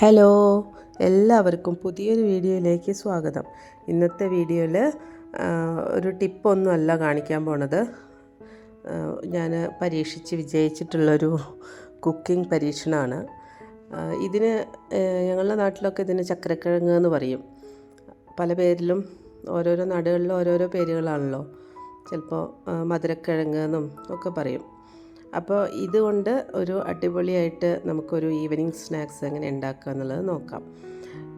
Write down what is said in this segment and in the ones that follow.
Hello എല്ലാവർക്കും പുതിയൊരു വീഡിയോയിലേക്ക് സ്വാഗതം. ഇന്നത്തെ വീഡിയോയിൽ ഒരു ടിപ്പൊന്നുമല്ല കാണിക്കാൻ പോണത്. ഞാൻ പരീക്ഷിച്ച് വിജയിച്ചിട്ടുള്ളൊരു കുക്കിംഗ് പരീക്ഷണമാണ് ഇതിന് ഞങ്ങളുടെ നാട്ടിലൊക്കെ ഇതിന് ചക്കരക്കിഴങ്ങ് എന്ന് പറയും. പല പേരിലും ഓരോരോ നാടുകളിലും ഓരോരോ പേരുകളാണല്ലോ. ചിലപ്പോൾ മധുരക്കിഴങ്ങ് എന്നും ഒക്കെ പറയും. അപ്പോൾ ഇതുകൊണ്ട് ഒരു അടിപൊളിയായിട്ട് നമുക്കൊരു ഈവനിങ് സ്നാക്സ് എങ്ങനെ ഉണ്ടാക്കുക എന്നുള്ളത് നോക്കാം.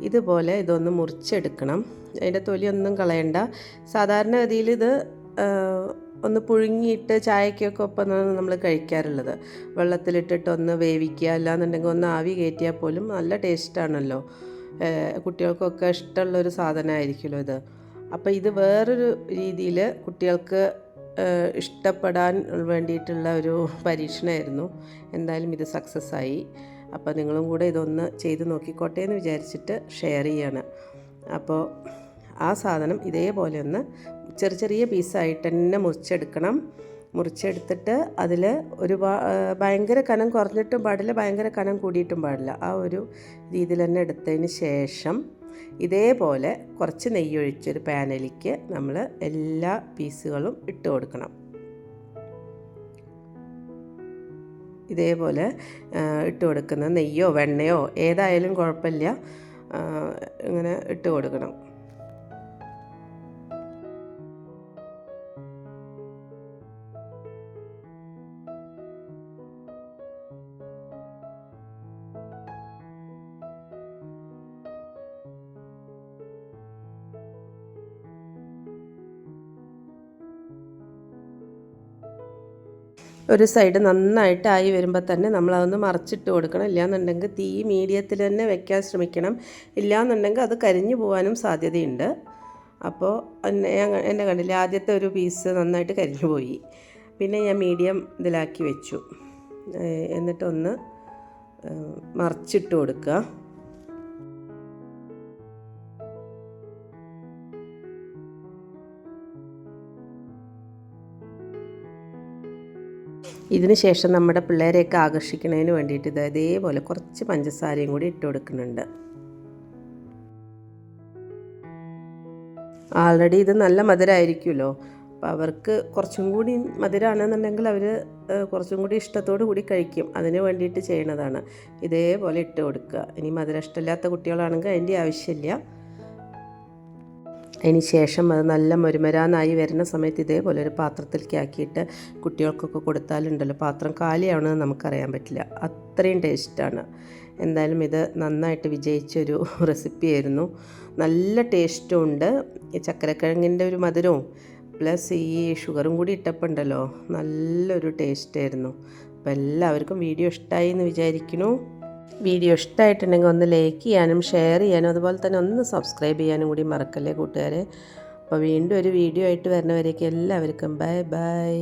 ഇതുപോലെ ഇതൊന്ന് മുറിച്ചെടുക്കണം. അതിന്റെ തൊലിയൊന്നും കളയണ്ട. സാധാരണഗതിയിൽ ഇത് ഒന്ന് പുഴുങ്ങിയിട്ട് ചായക്കൊക്കെ ഒപ്പം നമ്മൾ കഴിക്കാറുള്ളത്. വെള്ളത്തിലിട്ടിട്ട് ഒന്ന് വേവിക്കുക അല്ലാന്നുണ്ടെങ്കിൽ ഒന്ന് ആവി കയറ്റിയാൽ പോലും നല്ല ടേസ്റ്റാണല്ലോ കുട്ടികൾക്കൊക്കെ ഇഷ്ടമുള്ളൊരു സാധനമായിരിക്കുമല്ലോ ഇത്. അപ്പോൾ ഇത് വേറൊരു രീതിയിൽ കുട്ടികൾക്ക് ഇഷ്ടപ്പെടാൻ വേണ്ടിയിട്ടുള്ള ഒരു പരീക്ഷണമായിരുന്നു എന്തായാലും ഇത് സക്സസ് ആയി അപ്പോൾ നിങ്ങളും കൂടെ ഇതൊന്ന് ചെയ്ത് നോക്കിക്കോട്ടെ എന്ന് വിചാരിച്ചിട്ട് ഷെയർ ചെയ്യാണ്. അപ്പോൾ ആ സാധനം ഇതേപോലെ ഒന്ന് ചെറിയ ചെറിയ പീസായിട്ട് തന്നെ മുറിച്ചെടുക്കണം. മുറിച്ചെടുത്തിട്ട് അതിൽ ഒരു ഭയങ്കര കനം കുറഞ്ഞിട്ടും പാടില്ല ഭയങ്കര കനം കൂടിയിട്ടും പാടില്ല. ആ ഒരു രീതിയിൽ തന്നെ എടുത്തതിന് ശേഷം ഇതേപോലെ കുറച്ച് നെയ്യൊഴിച്ചൊരു പാനലിക്ക് നമ്മൾ എല്ലാ പീസുകളും ഇട്ട് കൊടുക്കണം. ഇതേപോലെ ഇട്ട് കൊടുക്കുന്ന നെയ്യോ വെണ്ണയോ ഏതായാലും കുഴപ്പമില്ല. ഇങ്ങനെ ഇട്ട് കൊടുക്കണം. ഒരു സൈഡ് നന്നായിട്ടായി വരുമ്പോൾ തന്നെ നമ്മളതൊന്ന് മറിച്ചിട്ട് കൊടുക്കണം. ഇല്ലയെന്നുണ്ടെങ്കിൽ തീ മീഡിയത്തിൽ തന്നെ വെക്കാൻ ശ്രമിക്കണം. ഇല്ലയെന്നുണ്ടെങ്കിൽ അത് കരിഞ്ഞു പോകാനും സാധ്യതയുണ്ട്. അപ്പോൾ എന്നെ എന്നെ കണ്ടില്ല ആദ്യത്തെ ഒരു പീസ് നന്നായിട്ട് കരിഞ്ഞു പോയി. പിന്നെ ഞാൻ മീഡിയം ഇതിലാക്കി വെച്ചു. എന്നിട്ടൊന്ന് മറിച്ചിട്ട് കൊടുക്കുക. ഇതിന് ശേഷം നമ്മുടെ പിള്ളേരെയൊക്കെ ആകർഷിക്കുന്നതിന് വേണ്ടിയിട്ട് ഇത് ഇതേപോലെ കുറച്ച് പഞ്ചസാരയും കൂടി ഇട്ട് കൊടുക്കുന്നുണ്ട്. ആൾറെഡി ഇത് നല്ല മധുരമായിരിക്കുമല്ലോ അപ്പോൾ അവർക്ക് കുറച്ചും കൂടി മധുരമാണെന്നുണ്ടെങ്കിൽ അവർ കുറച്ചും കൂടി ഇഷ്ടത്തോടു കൂടി കഴിക്കും. അതിന് വേണ്ടിയിട്ട് ചെയ്യണതാണ്. ഇതേപോലെ ഇട്ട് കൊടുക്കുക. ഇനി മധുരം ഇഷ്ടമില്ലാത്ത കുട്ടികളാണെങ്കിൽ അതിന്റെ ആവശ്യമില്ല. അതിന് ശേഷം അത് നല്ല മൊരുമരാന്നായി വരുന്ന സമയത്ത് ഇതേപോലെ ഒരു പാത്രത്തിലേക്ക് ആക്കിയിട്ട് കുട്ടികൾക്കൊക്കെ കൊടുത്താലുണ്ടല്ലോ. പാത്രം കാലിയാവണമെന്ന് നമുക്കറിയാൻ പറ്റില്ല. അത്രയും ടേസ്റ്റാണ്. എന്തായാലും ഇത് നന്നായിട്ട് വിജയിച്ചൊരു റെസിപ്പിയായിരുന്നു. നല്ല ടേസ്റ്റും ഉണ്ട്. ഈ ചക്കരക്കിഴങ്ങിന്റെ ഒരു മധുരവും പ്ലസ് ഈ ഷുഗറും കൂടി ഇട്ടപ്പോൾ നല്ലൊരു ടേസ്റ്റായിരുന്നു. അപ്പോൾ എല്ലാവർക്കും വീഡിയോ ഇഷ്ടമായി എന്ന് വിചാരിക്കുന്നു. വീഡിയോ ഇഷ്ടമായിട്ടുണ്ടെങ്കിൽ ഒന്ന് ലൈക്ക് ചെയ്യാനും ഷെയർ ചെയ്യാനും അതുപോലെ തന്നെ ഒന്ന് സബ്സ്ക്രൈബ് ചെയ്യാനും കൂടി മറക്കല്ലേ കൂട്ടുകാരെ. അപ്പോൾ വീണ്ടും ഒരു വീഡിയോ ആയിട്ട് വരുന്നവരേക്ക് എല്ലാവർക്കും ബൈ ബൈ.